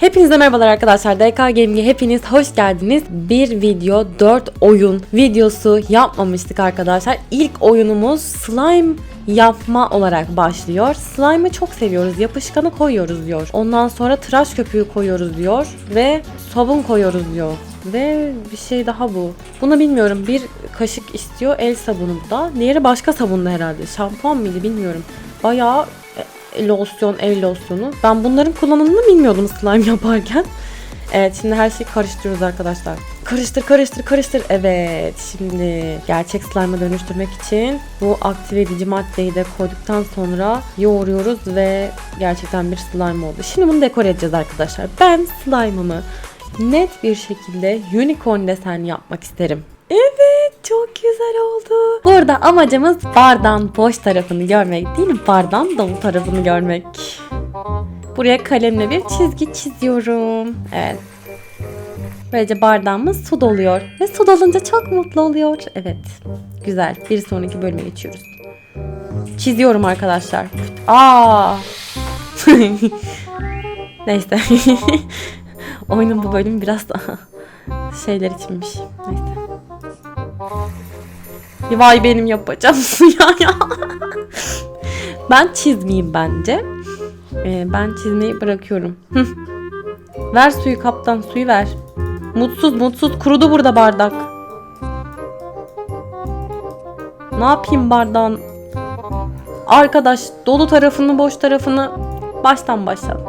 Hepinize merhabalar arkadaşlar. DK Gaming'e hepiniz hoş geldiniz. Bir video 4 oyun videosu yapmamıştık arkadaşlar. İlk oyunumuz slime yapma olarak başlıyor. Slime'ı çok seviyoruz. Yapışkanı koyuyoruz diyor. Ondan sonra tıraş köpüğü koyuyoruz diyor. Ve sabun koyuyoruz diyor. Ve bir şey daha bu. Bunu bilmiyorum. Bir kaşık istiyor el sabunu bu da. Diğeri başka sabunlu herhalde. Şampuan mıydı bilmiyorum. Bayağı losyon, el losyonu. Ben bunların kullanımını bilmiyordum slime yaparken. Evet şimdi her şeyi karıştırıyoruz arkadaşlar. Karıştır karıştır karıştır. Evet şimdi gerçek slime'a dönüştürmek için bu aktive edici maddeyi de koyduktan sonra yoğuruyoruz ve gerçekten bir slime oldu. Şimdi bunu dekore edeceğiz arkadaşlar. Ben slime'ımı net bir şekilde unicorn desen yapmak isterim. Evet çok güzel oldu. Burada amacımız bardağın boş tarafını görmek değil bardağın dolu tarafını görmek. Buraya kalemle bir çizgi çiziyorum. Evet. Böylece bardağımız su doluyor. Ve su dolunca çok mutlu oluyor. Evet. Güzel. Bir sonraki bölüme geçiyoruz. Çiziyorum arkadaşlar. Aa. Neyse. Oyunun bu bölümü biraz daha şeyler içinmiş. Neyse. Vay benim yapacağım ya ya. ben çizmeyeyim bence. Ee, ben çizmeyi bırakıyorum. Ver suyu kaptan suyu ver. Mutsuz mutsuz kurudu burada bardak. Ne yapayım bardağın? Arkadaş dolu tarafını boş tarafını baştan başlayalım.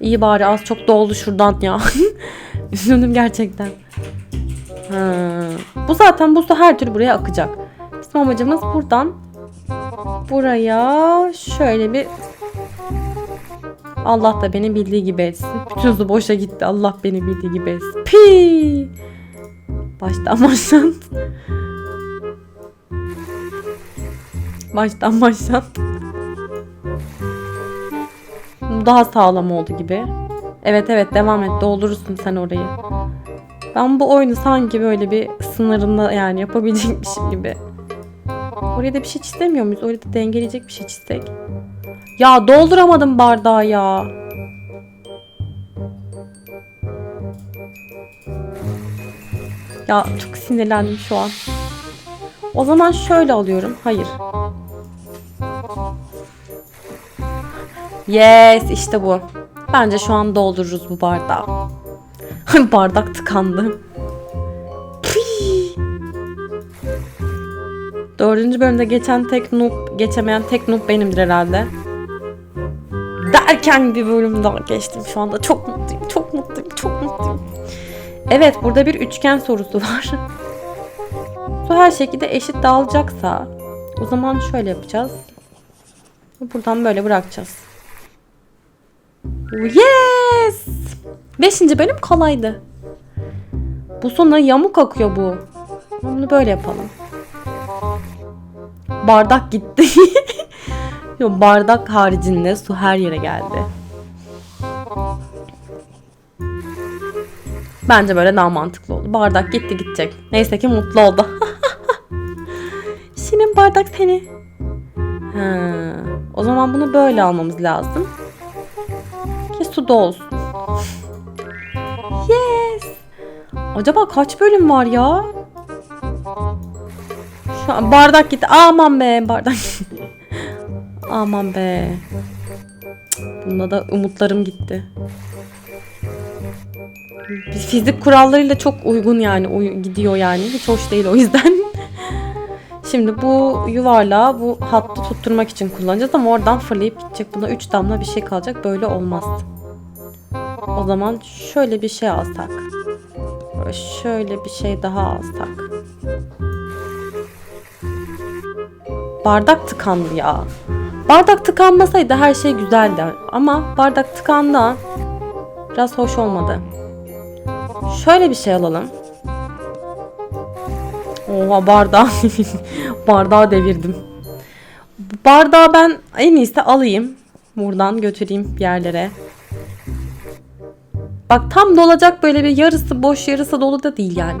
İyi bari az çok doldu şuradan ya. Üzüldüm gerçekten. Bu zaten bu su her türlü buraya akacak. Bizim amacımız buradan buraya şöyle bir Allah da beni bildiği gibi etsin. Bütün su boşa gitti. Allah beni bildiği gibi etsin. Pi. Baştan baştan. Baştan. Bu daha sağlam oldu gibi. Evet evet devam et. Doldurursun sen orayı. Ben bu oyunu sanki böyle bir sınırında yani yapabilecekmişim gibi. Oraya da bir şey çizemiyor muyuz? Oraya da dengeleyecek bir şey çizsek. Ya dolduramadım bardağı ya. Ya çok sinirlendim şu an. O zaman şöyle alıyorum. Hayır. Yes işte bu. Bence şu an doldururuz bu bardağı. Bardak tıkandı. Dördüncü bölümde geçen tek noob, geçemeyen tek noob benimdir herhalde. Derken bir bölüm daha geçtim şu anda. Çok mutluyum, çok mutluyum, çok mutluyum. Evet, burada bir üçgen sorusu var. Su her şekilde eşit dağılacaksa o zaman şöyle yapacağız. Buradan böyle bırakacağız. Yes! Beşinci bölüm kolaydı. Bu sonra yamuk akıyor bu. Bunu böyle yapalım. Bardak gitti. Yo, bardak haricinde su her yere geldi. Bence böyle daha mantıklı oldu. Bardak gitti gidecek. Neyse ki mutlu oldu. Şimdi bardak seni. Ha, o zaman bunu böyle almamız lazım. Ki su da olsun. Yes. Acaba kaç bölüm var ya? Şu an bardak gitti. Aman be bardak. Aman be. Bunda da umutlarım gitti. Fizik kurallarıyla çok uygun yani gidiyor yani. Hiç hoş değil o yüzden. Şimdi bu yuvarlağı bu hattı tutturmak için kullanacağız ama oradan fırlayıp gidecek. Buna 3 damla bir şey kalacak. Böyle olmaz. O zaman şöyle bir şey alsak. Şöyle bir şey daha alsak. Bardak tıkandı ya. Bardak tıkanmasaydı her şey güzeldi. Ama bardak tıkandı an biraz hoş olmadı. Şöyle bir şey alalım. Oha bardağı bardağı devirdim. Bardağı ben en iyisi alayım. Buradan götüreyim yerlere. Bak tam dolacak böyle bir yarısı boş yarısı dolu da değil yani.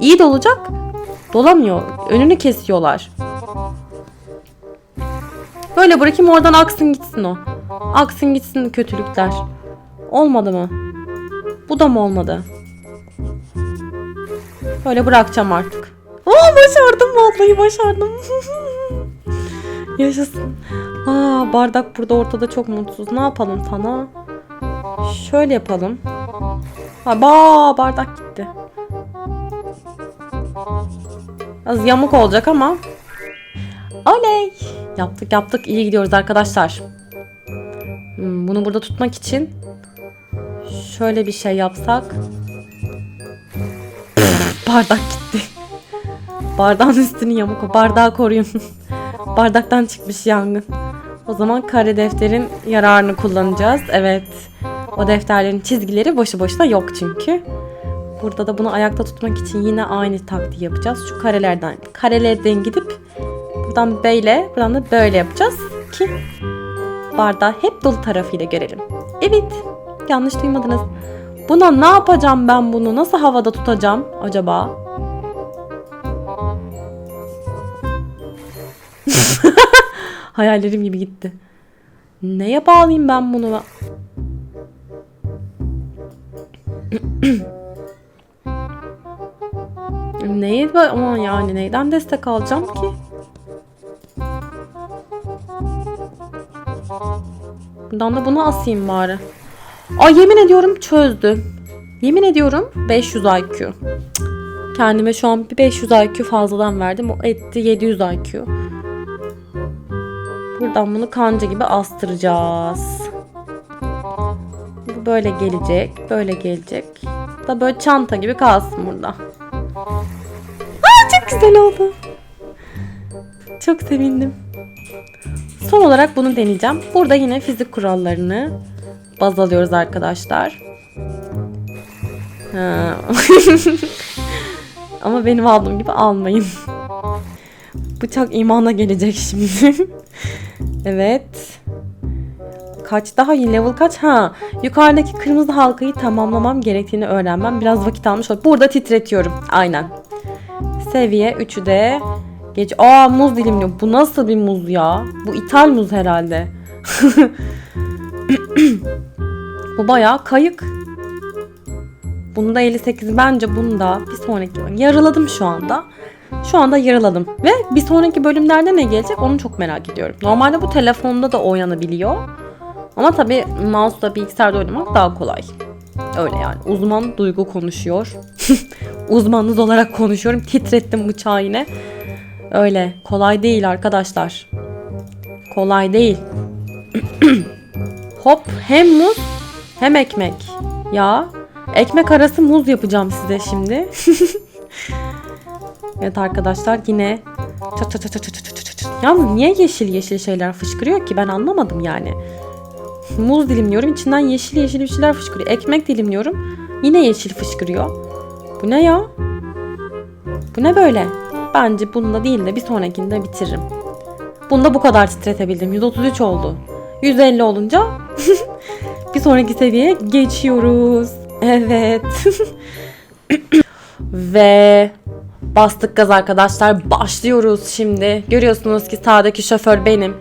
İyi dolacak. Dolamıyor. Önünü kesiyorlar. Böyle bırakayım oradan aksın gitsin o. Aksın gitsin kötülükler. Olmadı mı? Bu da mı olmadı? Böyle bırakacağım artık. Aa başardım vallahi başardım. Yaşasın. Aa bardak burada ortada çok mutsuz. Ne yapalım sana? Şöyle yapalım. Ha ba bardak gitti. Az yamuk olacak ama. Oley! Yaptık yaptık. İyi gidiyoruz arkadaşlar. Hmm, bunu burada tutmak için şöyle bir şey yapsak. Bardak gitti. Bardağın üstünü yamuk. Bardağı koruyun. Bardaktan çıkmış yangın. O zaman kare defterin yararını kullanacağız. Evet. O defterlerin çizgileri boşu boşuna yok çünkü. Burada da bunu ayakta tutmak için yine aynı taktiği yapacağız. Şu karelerden, karelerden gidip buradan böyle, buradan da böyle yapacağız ki bardağı hep dolu tarafıyla görelim. Evet, yanlış duymadınız. Buna ne yapacağım ben bunu? Nasıl havada tutacağım acaba? Hayallerim gibi gitti. Neye bağlayayım ben bunu? Neyi ama yani neyden destek alacağım ki? Buradan da bunu asayım bari. Ay yemin ediyorum çözdü. Yemin ediyorum 500 IQ. Cık. Kendime şu an bir 500 IQ fazladan verdim. O etti 700 IQ. Buradan bunu kanca gibi astıracağız. Böyle gelecek, böyle gelecek. Da böyle çanta gibi kalsın burada. Aa çok güzel oldu. Çok sevindim. Son olarak bunu deneyeceğim. Burada yine fizik kurallarını baz alıyoruz arkadaşlar. Ama benim aldığım gibi almayın. Bu çok imana gelecek şimdi. evet. Kaç daha iyi level kaç? Ha yukarıdaki kırmızı halkayı tamamlamam gerektiğini öğrenmem biraz vakit almış olur. Burada titretiyorum. Aynen. Seviye 3'ü de geç. Aa muz dilimliyor. Bu nasıl bir muz ya? Bu ithal muz herhalde. Bu bayağı kayık. Bunda 58 bence bunda bir sonraki yarıladım şu anda. Şu anda yarıladım. Ve bir sonraki bölümlerde ne gelecek onu çok merak ediyorum. Normalde bu telefonda da oynanabiliyor. Ama tabii mouse'la bilgisayarda oynamak daha kolay. Öyle yani. Uzman Duygu konuşuyor. Uzmanınız olarak konuşuyorum. Titrettim bıçağı yine. Öyle. Kolay değil arkadaşlar. Kolay değil. Hop hem muz hem ekmek. Ya ekmek arası muz yapacağım size şimdi. evet arkadaşlar yine çat çat çat çat çat çat çat. Yalnız niye yeşil yeşil şeyler fışkırıyor ki ben anlamadım yani. Muz dilimliyorum içinden yeşil yeşil bir şeyler fışkırıyor. Ekmek dilimliyorum yine yeşil fışkırıyor. Bu ne ya? Bu ne böyle? Bence bununla değil de bir sonrakinde bitiririm. Bunda bu kadar titretebildim. 133 oldu. 150 olunca bir sonraki seviyeye geçiyoruz. Evet. Ve bastık gaz arkadaşlar. Başlıyoruz şimdi. Görüyorsunuz ki sağdaki şoför benim.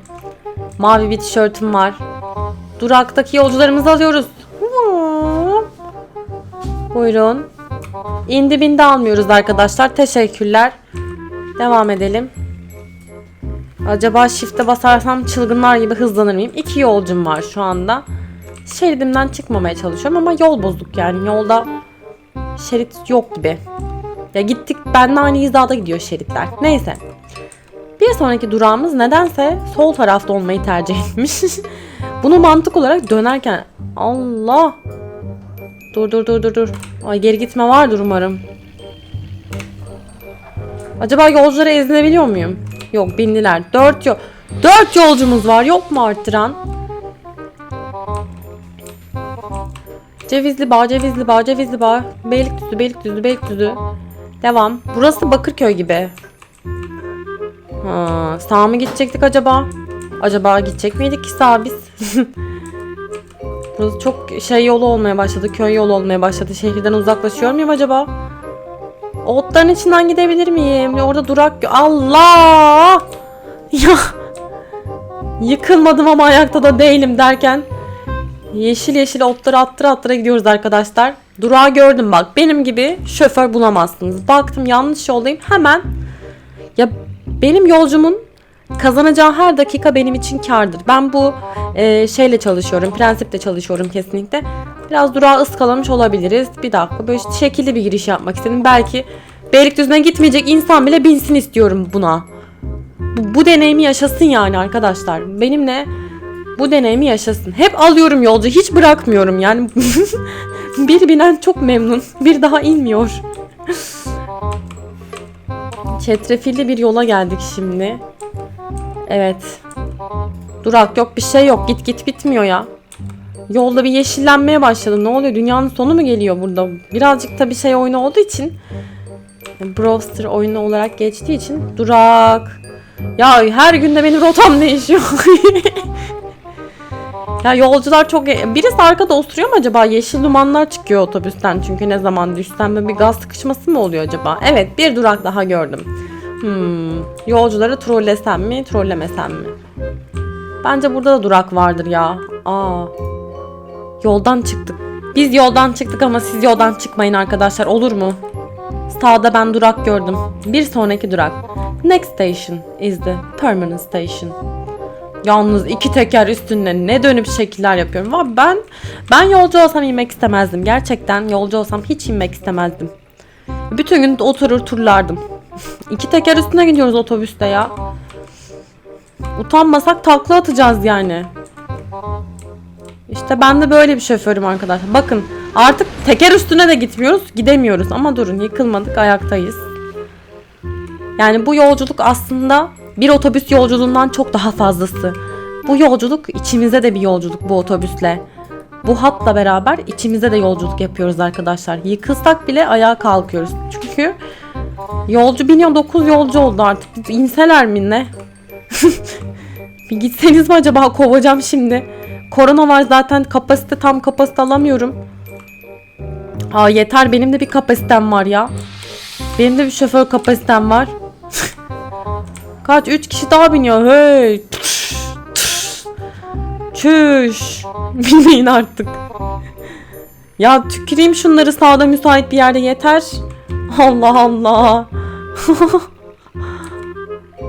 Mavi bir tişörtüm var. Duraktaki yolcularımızı alıyoruz. Buyurun. İndi bindi almıyoruz arkadaşlar. Teşekkürler. Devam edelim. Acaba shift'e basarsam çılgınlar gibi hızlanır mıyım? İki yolcum var şu anda. Şeridimden çıkmamaya çalışıyorum ama yol bozuk yani. Yolda şerit yok gibi. Ya gittik benle aynı hizada gidiyor şeritler. Neyse. Bir sonraki durağımız nedense sol tarafta olmayı tercih etmiş. Bunu mantık olarak dönerken Allah Dur dur dur dur dur. Ay geri gitme vardır umarım. Acaba yolculara ezinebiliyor muyum? Yok bindiler. Dört yol. Dört yolcumuz var. Yok mu arttıran? Cevizli Bağ, Cevizli Bağ, Cevizli Bağ. Beylikdüzü, Beylikdüzü, Beylikdüzü. Devam. Burası Bakırköy gibi. Ha, sağ mı gidecektik acaba? Acaba gidecek miydik ki sağ biz? Burası çok şey yolu olmaya başladı. Köy yolu olmaya başladı. Şehirden uzaklaşıyor muyum acaba? Otların içinden gidebilir miyim? Orada durak... Allah! Ya! Yıkılmadım ama ayakta da değilim derken yeşil yeşil otları attıra attıra gidiyoruz arkadaşlar. Durağı gördüm bak. Benim gibi şoför bulamazsınız. Baktım yanlış yoldayım. Hemen ya benim yolcumun kazanacağı her dakika benim için kardır. Ben bu e, şeyle çalışıyorum. Prensiple çalışıyorum kesinlikle. Biraz durağı ıskalamış olabiliriz. Bir dakika böyle şekilli bir giriş yapmak istedim. Belki Beylikdüzü'ne gitmeyecek insan bile binsin istiyorum buna. Bu, bu deneyimi yaşasın yani arkadaşlar. Benimle bu deneyimi yaşasın. Hep alıyorum yolcu. Hiç bırakmıyorum yani. bir binen çok memnun. Bir daha inmiyor. Çetrefilli bir yola geldik şimdi. Evet. Durak yok bir şey yok. Git git bitmiyor ya. Yolda bir yeşillenmeye başladı. Ne oluyor? Dünyanın sonu mu geliyor burada? Birazcık da bir şey oyunu olduğu için Brewster oyunu olarak geçtiği için durak. Ya her günde benim rotam değişiyor. ya yolcular çok... Birisi arkada oturuyor mu acaba? Yeşil dumanlar çıkıyor otobüsten çünkü ne zaman düşsem bir gaz sıkışması mı oluyor acaba? Evet bir durak daha gördüm. Hmm, yolcuları trollesem mi, trollemesem mi? Bence burada da durak vardır ya. Aa, yoldan çıktık. Biz yoldan çıktık ama siz yoldan çıkmayın arkadaşlar olur mu? Sağda ben durak gördüm. Bir sonraki durak. Next station is the permanent station. Yalnız iki teker üstünde ne dönüp şekiller yapıyorum. Var ben ben yolcu olsam inmek istemezdim. Gerçekten yolcu olsam hiç inmek istemezdim. Bütün gün oturur turlardım. İki teker üstüne gidiyoruz otobüste ya. Utanmasak takla atacağız yani. İşte ben de böyle bir şoförüm arkadaşlar. Bakın artık teker üstüne de gitmiyoruz, gidemiyoruz. Ama durun yıkılmadık, ayaktayız. Yani bu yolculuk aslında bir otobüs yolculuğundan çok daha fazlası. Bu yolculuk içimize de bir yolculuk bu otobüsle. Bu hatla beraber içimize de yolculuk yapıyoruz arkadaşlar. Yıkılsak bile ayağa kalkıyoruz. Çünkü yolcu biniyor 9 yolcu oldu artık. İnseler mi ne? bir gitseniz mi acaba kovacağım şimdi. Korona var zaten kapasite tam kapasite alamıyorum. Aa yeter benim de bir kapasitem var ya. Benim de bir şoför kapasitem var. Kaç? 3 kişi daha biniyor. Hey. Çüş. Bilmeyin artık. Ya tüküreyim şunları sağda müsait bir yerde yeter. Allah Allah.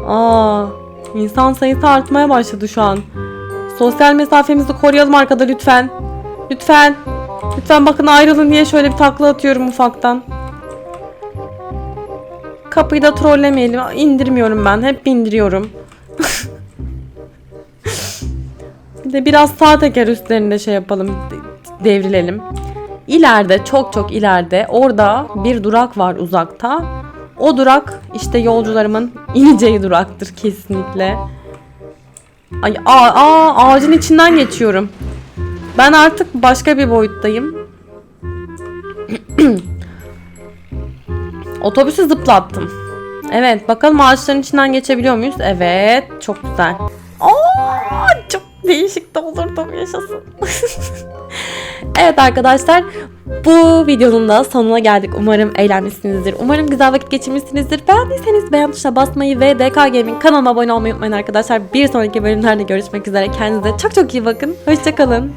Aa, insan sayısı artmaya başladı şu an. Sosyal mesafemizi koruyalım arkada lütfen. Lütfen. Lütfen bakın ayrılın diye şöyle bir takla atıyorum ufaktan. Kapıyı da trollemeyelim. İndirmiyorum ben. Hep bindiriyorum. bir de biraz sağ teker üstlerinde şey yapalım. Devrilelim. İleride çok çok ileride orada bir durak var uzakta. O durak işte yolcularımın ineceği duraktır kesinlikle. Ay aa, aa, ağacın içinden geçiyorum. Ben artık başka bir boyuttayım. Otobüsü zıplattım. Evet bakalım ağaçların içinden geçebiliyor muyuz? Evet çok güzel. Aa, çok değişik de olurdum yaşasın. evet arkadaşlar bu videonun da sonuna geldik. Umarım eğlenmişsinizdir. Umarım güzel vakit geçirmişsinizdir. Beğendiyseniz beğen tuşuna basmayı ve DK Gaming kanalıma abone olmayı unutmayın arkadaşlar. Bir sonraki bölümlerde görüşmek üzere. Kendinize çok çok iyi bakın. Hoşçakalın.